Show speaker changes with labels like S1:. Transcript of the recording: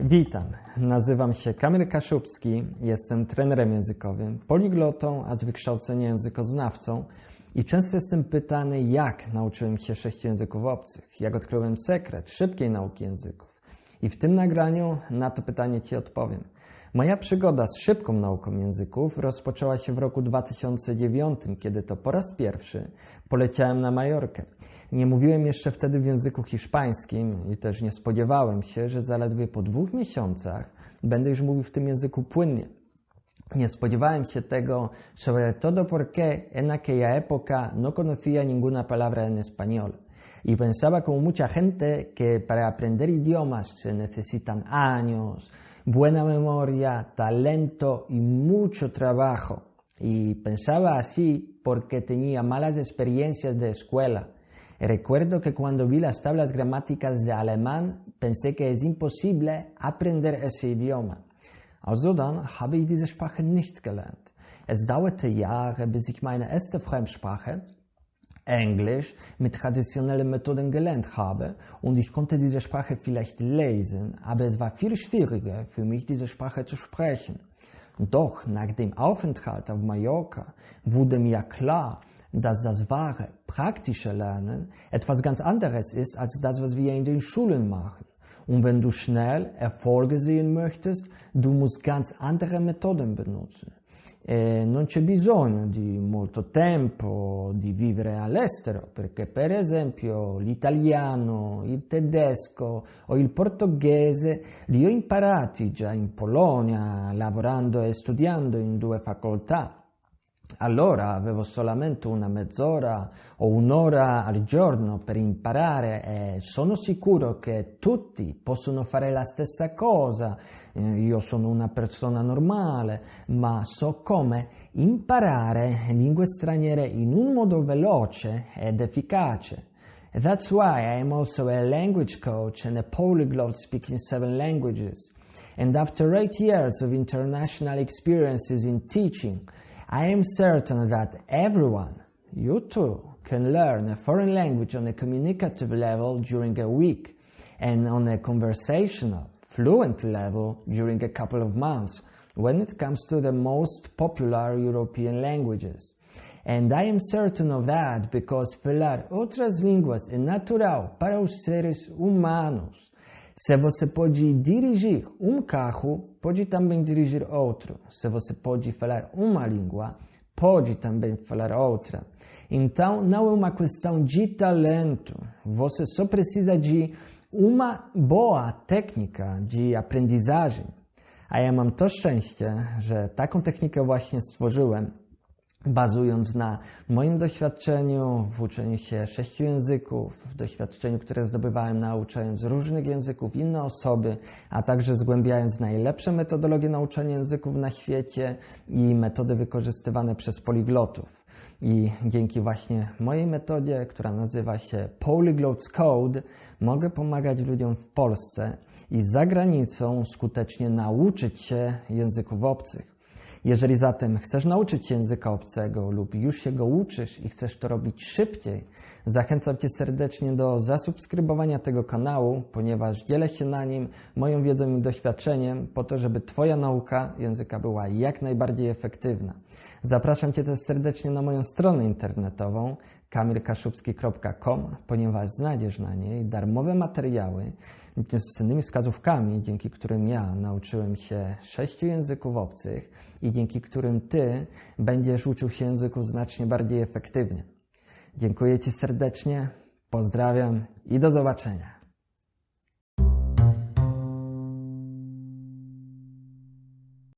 S1: Witam, nazywam się Kamil Kaszubski, jestem trenerem językowym, poliglotą, a z wykształcenia językoznawcą i często jestem pytany, jak nauczyłem się sześciu języków obcych, jak odkryłem sekret szybkiej nauki języków. I w tym nagraniu na to pytanie Ci odpowiem. Moja przygoda z szybką nauką języków rozpoczęła się w roku 2009, kiedy to po raz pierwszy poleciałem na Majorkę. Nie mówiłem jeszcze wtedy w języku hiszpańskim i też nie spodziewałem się, że zaledwie po dwóch miesiącach będę już mówił w tym języku płynnie. Nie spodziewałem się tego, sobre todo porque en aquella época no conocía ninguna palabra en español. Y pensaba como mucha gente que para aprender idiomas se necesitan años, buena memoria, talento y mucho trabajo. Y pensaba así porque tenía malas experiencias de escuela. Recuerdo que cuando vi las tablas gramáticas de alemán pensé que es imposible aprender ese idioma. Also dann habe ich diese Sprache nicht gelernt. Es dauerte Jahre, bis ich meine erste Fremdsprache, Englisch, mit traditionellen Methoden gelernt habe und ich konnte diese Sprache vielleicht lesen, aber es war viel schwieriger für mich, diese Sprache zu sprechen. Doch nach dem Aufenthalt auf Mallorca wurde mir klar, dass das wahre, praktische Lernen etwas ganz anderes ist als das, was wir in den Schulen machen. Und wenn du schnell Erfolge sehen möchtest, du musst ganz andere Methoden benutzen. E non c'è bisogno di molto tempo di vivere all'estero, perché per esempio l'italiano, il tedesco o il portoghese li ho imparati già in Polonia, lavorando e studiando in due facoltà. Allora avevo solamente una mezz'ora o un'ora al giorno per imparare e sono sicuro che tutti possono fare la stessa cosa. Eh, Io sono una persona normale, ma so come imparare lingue straniere in un modo veloce ed efficace. That's why I am also a language coach and a polyglot speaking seven languages. And after eight years of international experiences in teaching, I am certain that everyone, you too, can learn a foreign language on a communicative level during a week and on a conversational, fluent level during a couple of months when it comes to the most popular European languages. And I am certain of that because falar outras línguas é natural para os seres humanos. Se você pode dirigir um carro, pode também dirigir outro. Se você pode falar uma língua, pode também falar outra. Então, não é uma questão de talento. Você só precisa de uma boa técnica de aprendizagem. A ja mam to szczęście, że taką technikę właśnie stworzyłem bazując na moim doświadczeniu w uczeniu się sześciu języków, w doświadczeniu, które zdobywałem nauczając różnych języków inne osoby, a także zgłębiając najlepsze metodologie nauczania języków na świecie i metody wykorzystywane przez poliglotów. I dzięki właśnie mojej metodzie, która nazywa się Polyglots Code, mogę pomagać ludziom w Polsce i za granicą skutecznie nauczyć się języków obcych. Jeżeli zatem chcesz nauczyć się języka obcego lub już się go uczysz i chcesz to robić szybciej, zachęcam Cię serdecznie do zasubskrybowania tego kanału, ponieważ dzielę się na nim moją wiedzą i doświadczeniem po to, żeby Twoja nauka języka była jak najbardziej efektywna. Zapraszam Cię też serdecznie na moją stronę internetową kamilkaszubski.com, ponieważ znajdziesz na niej darmowe materiały z cennymi wskazówkami, dzięki którym ja nauczyłem się sześciu języków obcych i dzięki którym Ty będziesz uczył się języków znacznie bardziej efektywnie. Dziękuję Ci serdecznie, pozdrawiam i do zobaczenia.